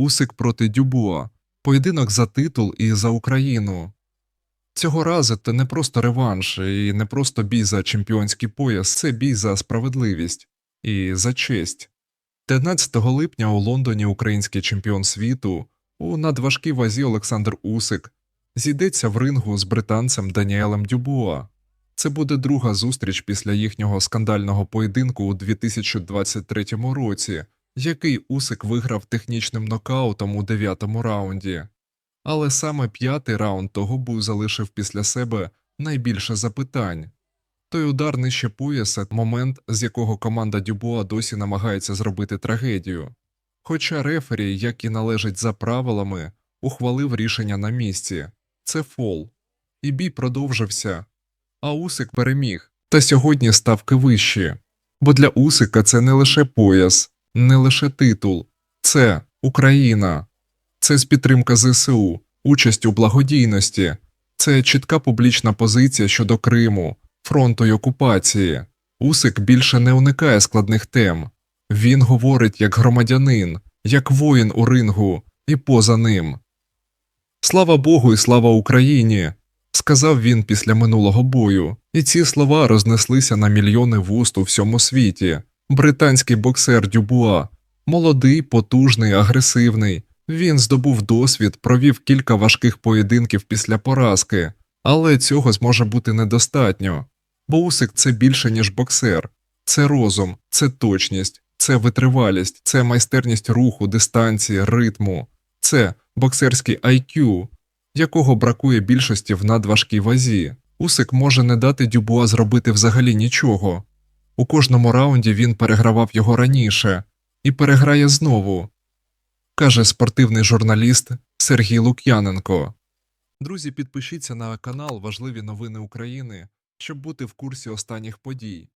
Усик проти Дюбуа, поєдинок за титул і за Україну. Цього разу це не просто реванш і не просто бій за чемпіонський пояс, це бій за справедливість і за честь. 13 липня у Лондоні український чемпіон світу у надважкій вазі Олександр Усик зійдеться в рингу з британцем Даніелем Дюбуа. Це буде друга зустріч після їхнього скандального поєдинку у 2023 році, який Усик виграв технічним нокаутом у дев'ятому раунді. Але саме п'ятий раунд того бою залишив після себе найбільше запитань. Той удар нижче пояса момент, з якого команда Дюбуа досі намагається зробити трагедію. Хоча рефері, як і належить за правилами, ухвалив рішення на місці це фол. І бій продовжився. А Усик переміг, та сьогодні ставки вищі. Бо для Усика це не лише пояс, не лише титул, це Україна, це з підтримка ЗСУ, участь у благодійності, це чітка публічна позиція щодо Криму, фронту й окупації. Усик більше не уникає складних тем. Він говорить як громадянин, як воїн у рингу і поза ним. Слава Богу і слава Україні! сказав він після минулого бою, і ці слова рознеслися на мільйони вуст у всьому світі. Британський боксер Дюбуа, молодий, потужний, агресивний. Він здобув досвід, провів кілька важких поєдинків після поразки, але цього зможе бути недостатньо. Бо Усик це більше, ніж боксер, це розум, це точність, це витривалість, це майстерність руху, дистанції, ритму, це боксерський IQ, якого бракує більшості в надважкій вазі. Усик може не дати Дюбуа зробити взагалі нічого. У кожному раунді він перегравав його раніше і переграє знову, каже спортивний журналіст Сергій Лук'яненко. Друзі, підпишіться на канал Важливі новини України, щоб бути в курсі останніх подій.